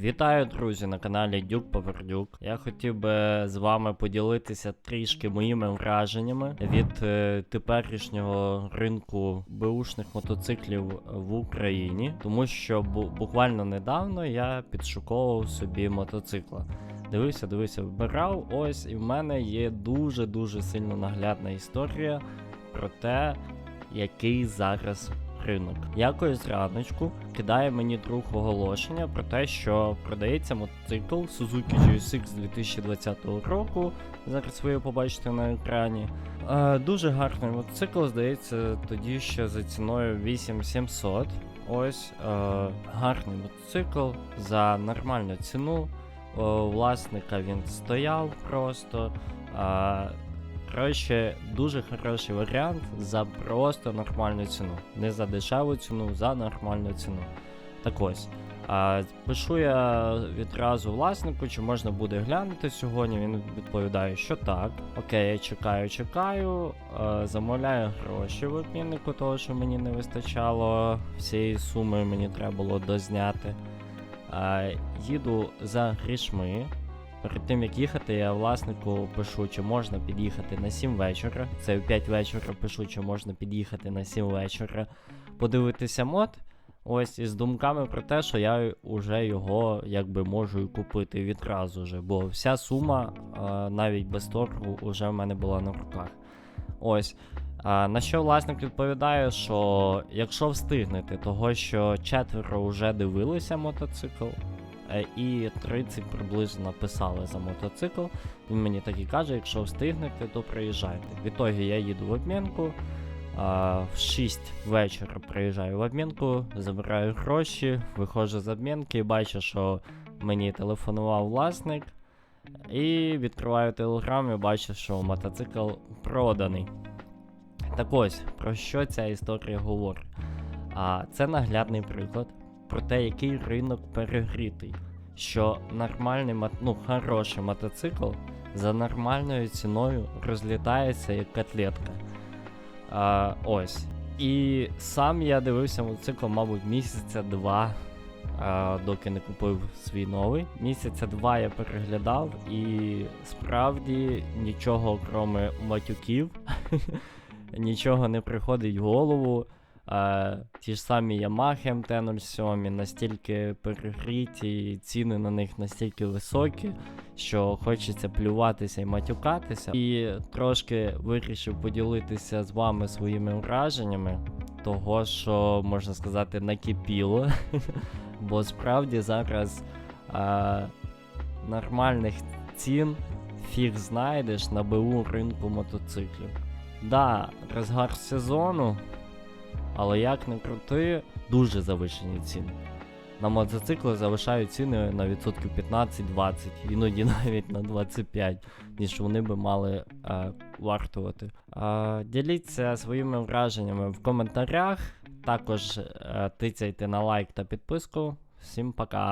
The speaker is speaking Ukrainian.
Вітаю, друзі, на каналі Дюк Повердюк. Я хотів би з вами поділитися трішки моїми враженнями від е, теперішнього ринку беушних мотоциклів в Україні, тому що бу- буквально недавно я підшуковував собі мотоцикла. Дивився, дивився, вибирав. Ось і в мене є дуже дуже сильно наглядна історія про те, який зараз ринок. Якось раночку кидає мені друг оголошення про те, що продається мотоцикл Suzuki GSX 2020 року. Зараз ви його побачите на екрані. Е, дуже гарний мотоцикл, здається, тоді ще за ціною 8700. Ось е, гарний мотоцикл за нормальну ціну. У власника він стояв просто. Е, Коротше, дуже хороший варіант за просто нормальну ціну. Не за дешеву ціну, за нормальну ціну. Так ось. А, пишу я відразу власнику, чи можна буде глянути сьогодні. Він відповідає, що так. Окей, я чекаю, чекаю. А, замовляю гроші в обміннику, того що мені не вистачало всієї суми, мені треба було дозняти. А, їду за грішми. Перед тим як їхати, я власнику пишу, чи можна під'їхати на 7 вечора. Це в 5 вечора пишу, чи можна під'їхати на 7 вечора, подивитися мод. Ось із думками про те, що я вже його якби можу і купити відразу же, бо вся сума, навіть без торгу, вже в мене була на руках. Ось. А, на що власник відповідає, що якщо встигнете, того що четверо вже дивилися мотоцикл, і 30 приблизно написали за мотоцикл. Він мені так і каже, якщо встигнете, то приїжджайте. В ітогі я їду в обмінку. В 6 вечора приїжджаю в обмінку, забираю гроші, виходжу з обмінки і бачу, що мені телефонував власник. І відкриваю телеграм і бачу, що мотоцикл проданий. Так ось, про що ця історія говорить? А, це наглядний приклад про те, який ринок перегрітий. Що нормальний ну, хороший мотоцикл за нормальною ціною розлітається як котлетка. А, ось. І сам я дивився мотоцикл, мабуть, місяця два, а, доки не купив свій новий. Місяця два я переглядав, і справді нічого, кроме матюків, нічого не приходить в голову. Е, ті ж самі Yamaha MT-07 настільки перегріті, і ціни на них настільки високі, що хочеться плюватися і матюкатися. І трошки вирішив поділитися з вами своїми враженнями, того, що можна сказати, накипіло. Бо справді зараз е, нормальних цін фіг знайдеш на БУ ринку мотоциклів. Да, розгар сезону. Але як не крути, дуже завищені ціни. На мотоцикли завишають ціни на відсотків 15-20, іноді навіть на 25, ніж вони би мали е, вартувати. Е, діліться своїми враженнями в коментарях. Також е, тицяйте на лайк та підписку. Всім пока!